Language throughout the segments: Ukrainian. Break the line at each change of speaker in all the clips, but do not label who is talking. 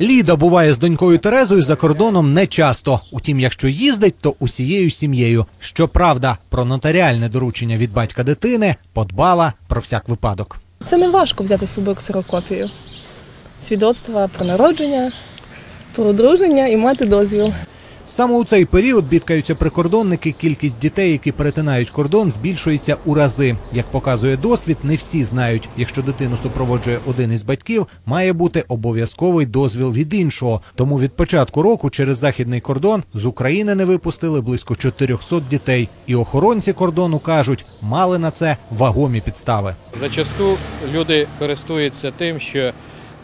Ліда буває з донькою Терезою за кордоном не часто. Утім, якщо їздить, то усією сім'єю. Щоправда, про нотаріальне доручення від батька дитини подбала про всяк випадок.
Це не важко взяти з собою ксерокопію. Свідоцтва про народження, про одруження і мати дозвіл.
Саме у цей період бідкаються прикордонники. Кількість дітей, які перетинають кордон, збільшується у рази. Як показує досвід, не всі знають, якщо дитину супроводжує один із батьків, має бути обов'язковий дозвіл від іншого. Тому від початку року через західний кордон з України не випустили близько 400 дітей. І охоронці кордону кажуть, мали на це вагомі підстави.
Зачасту люди користуються тим, що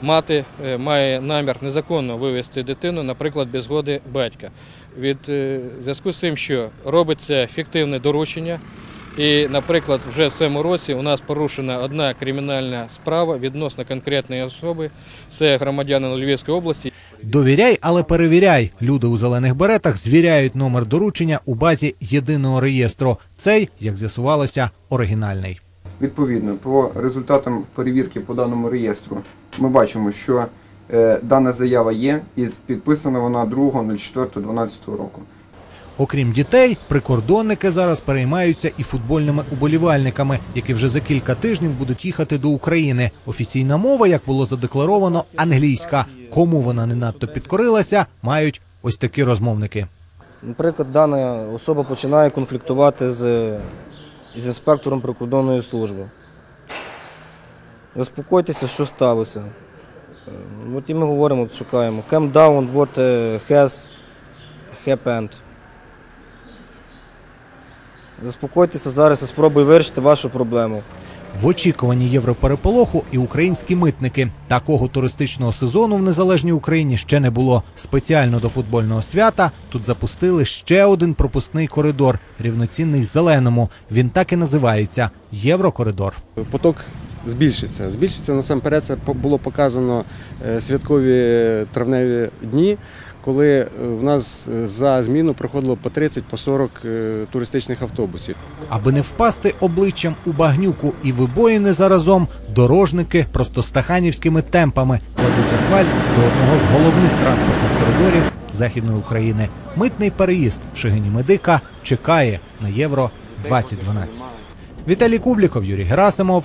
мати е, має намір незаконно вивезти дитину, наприклад, без згоди батька. Від е, зв'язку з тим, що робиться фіктивне доручення, і, наприклад, вже в цьому році у нас порушена одна кримінальна справа відносно конкретної особи, це громадянин Львівської області.
Довіряй, але перевіряй. Люди у зелених беретах звіряють номер доручення у базі єдиного реєстру. Цей, як з'ясувалося, оригінальний.
Відповідно, по результатам перевірки по даному реєстру ми бачимо, що е, дана заява є і підписана вона 2.04.12 року.
Окрім дітей, прикордонники зараз переймаються і футбольними уболівальниками, які вже за кілька тижнів будуть їхати до України. Офіційна мова, як було задекларовано, англійська. Кому вона не надто підкорилася, мають ось такі розмовники.
Наприклад, дана особа починає конфліктувати з, з інспектором прикордонної служби. Заспокойтеся, що сталося. Е, От і ми говоримо, от шукаємо. Calm down, what е, has happened. Заспокойтеся зараз і спробуй вирішити вашу проблему.
В очікуванні європереполоху і українські митники. Такого туристичного сезону в незалежній Україні ще не було. Спеціально до футбольного свята тут запустили ще один пропускний коридор, рівноцінний зеленому. Він так і називається Єврокоридор.
поток збільшиться. Збільшиться насамперед, це було показано е, святкові травневі дні, коли е, в нас е, за зміну проходило по 30 по 40 е, туристичних автобусів.
Аби не впасти обличчям у багнюку і вибоїни заразом, дорожники просто стаханівськими темпами кладуть асфальт до одного з головних транспортних коридорів Західної України. Митний переїзд Шигині Медика чекає на Євро 2012. Віталій Кубліков, Юрій Герасимов.